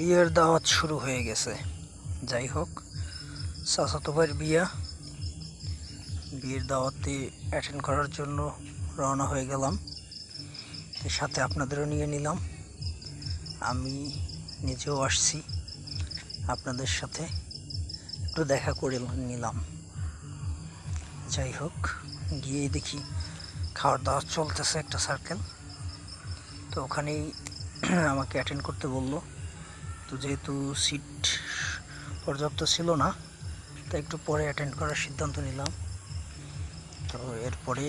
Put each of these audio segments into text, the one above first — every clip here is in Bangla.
বিয়ের দাওয়াত শুরু হয়ে গেছে। যাই হোক চাচাতো ভাইয়ের বিয়া। বিয়ের দাওয়াতে অ্যাটেন্ড করার জন্য রওনা হয়ে গেলাম। সাথে আপনাদেরও নিয়ে নিলাম। আমি নিজেও আসছি আপনাদের সাথে। একটু দেখা করে নিলাম। যাই হোক গিয়ে দেখি খাওয়ার দাওয়ার চলতেছে একটা সার্কেল তো ওখানেই আমাকে অ্যাটেন্ড করতে বলল। তো যেহেতু সিট পর্যাপ্ত ছিল না, তাই একটু পরে অ্যাটেন্ড করার সিদ্ধান্ত নিলাম। তো এরপরে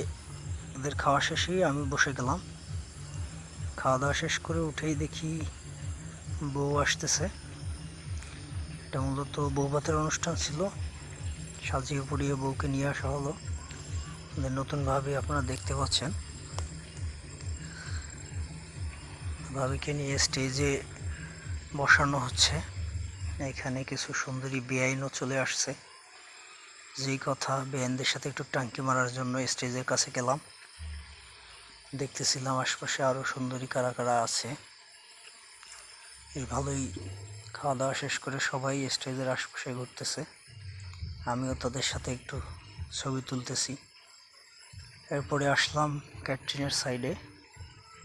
এদের খাওয়া শেষেই আমি বসে গেলাম। খাওয়া দাওয়া শেষ করে উঠেই দেখি বউ আসতেছে। এটা মূলত বউভাতের অনুষ্ঠান ছিল। সাজিয়ে পড়িয়ে বউকে নিয়ে আসা হলো। নতুনভাবে আপনারা দেখতে পাচ্ছেন। ভাবিকে নিয়ে স্টেজে বসানো হচ্ছে। এখানে কিছু সুন্দরী বেআইনও চলে আসছে। যেই কথা, বেআইনদের সাথে একটু টাঙ্কি মারার জন্য স্টেজের কাছে গেলাম। দেখতেছিলাম আশপাশে আরও সুন্দরী কারা কারা আছে। এই ভালোই খাওয়া দাওয়া শেষ করে সবাই স্টেজের আশপাশে ঘুরতেছে। আমিও তাদের সাথে একটু ছবি তুলতেছি। এরপরে আসলাম ক্যাটরিনের সাইডে।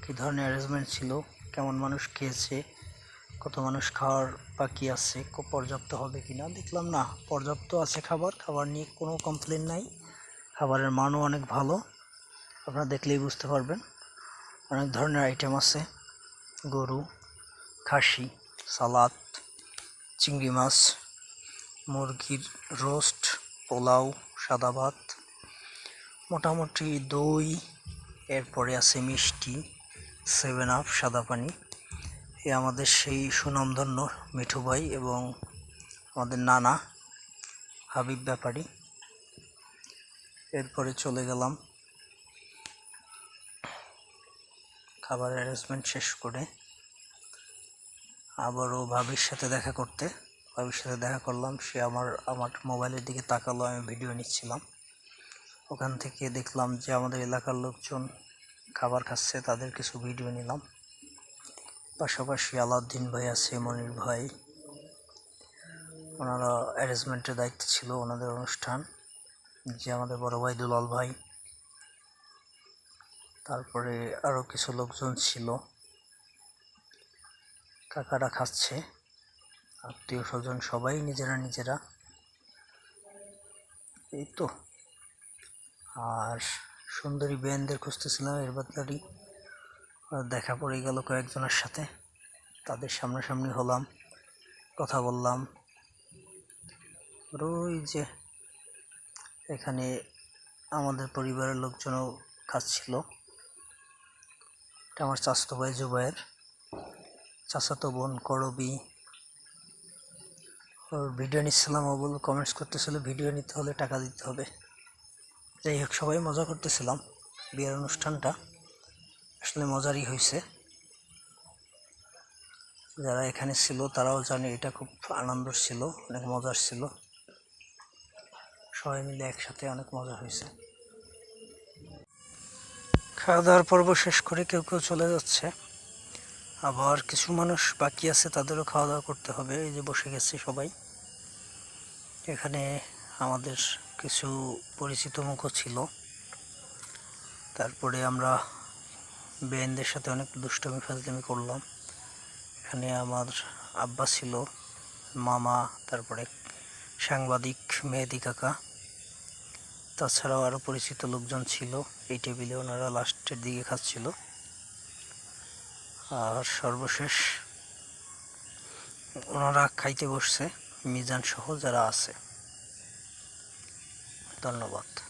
কী ধরনের অ্যারেঞ্জমেন্ট ছিল? কেমন মানুষ খেয়েছে? কত মানুষ খাওয়ার বাকি আছে পর্যাপ্ত হবে কি না দেখলাম না। পর্যাপ্ত আছে খাবার খাবার নিয়ে কোনো কমপ্লেন নাই। খাবারের মানও অনেক ভালো, আপনারা দেখলেই বুঝতে পারবেন। অনেক ধরনের আইটেম আছে, গরু, খাসি, সালাদ, চিংড়ি মাছ, মুরগির রোস্ট, পোলাও, সাদা ভাত, মোটামুটি দই, এরপরে আছে মিষ্টি সেভেন আপ সাদা পানি। এ আমাদের সেই সুনামধন্য মিঠু ভাই এবং আমাদের নানা হাবিব ব্যাপারী। এরপরে চলে গেলাম খাবার অ্যারেঞ্জমেন্ট শেষ করে আবারও ভাবির সাথে দেখা করতে। ভাবির সাথে দেখা করলাম, সে আমার আমার মোবাইলের দিকে তাকালো, আমি ভিডিও নিচ্ছিলাম। ওখান থেকে দেখলাম যে আমাদের এলাকার লোকজন খাবার খাচ্ছে, তাদের কিছু ভিডিও নিলাম। পাশাপাশি আলাউদ্দিন ভাই আছে, মনির ভাই। ওনারা অ্যারেঞ্জমেন্টের দায়িত্ব ছিল ওনাদের অনুষ্ঠান। যে আমাদের বড় ভাই দুলাল ভাই। তারপরে আরও কিছু লোকজন ছিল। কাকারা খাচ্ছে। আত্মীয় স্বজন সবাই নিজেরা নিজেরা। এই তো। আর সুন্দরী বেনদের খুঁজতেছিলাম এর বদলারই দেখা পড়ে গেল কয়েকজনের সাথে। তাদের সামনাসামনি হলাম, কথা বললাম। ওই যে এখানে আমাদের পরিবারের লোকজনও খাচ্ছিল। এটা আমার চাচাতো ভাই জুবাইয়ের চাচাতো বোন করবি। ওর ভিডিও নিচ্ছিলাম, ও বলে কমেন্টস করতেছিল, ভিডিও নিতে হলে টাকা দিতে হবে। যাই হোক, সবাই মজা করতেছিলাম বিয়ের অনুষ্ঠানটা। আসলে মজারই হয়েছে। যারা এখানে ছিল তারাও জানে এটা খুব আনন্দ ছিল, অনেক মজার ছিল। সবাই মিলে একসাথে অনেক মজা হয়েছে। খাওয়া দাওয়ার পর্ব শেষ করে কেউ কেউ চলে যাচ্ছে। আবার কিছু মানুষ বাকি আছে, তাদেরও খাওয়া দাওয়া করতে হবে। এই যে বসে গেছে সবাই। এখানে আমাদের কিছু পরিচিত মুখও ছিল। তারপরে আমরা বেয়েনদের সাথে অনেক দুষ্টমি, ফাজলামি করলাম। এখানে আমার আব্বা ছিল, মামা, তারপরে সাংবাদিক, মেহেদি কাকা। তাছাড়াও আরও পরিচিত লোকজন ছিল, এই টেবিলে ওনারা লাস্টের দিকে খাচ্ছিল। আর সর্বশেষ ওনারা খাইতে বসছে, মিজান সহ যারা আছে। ধন্যবাদ।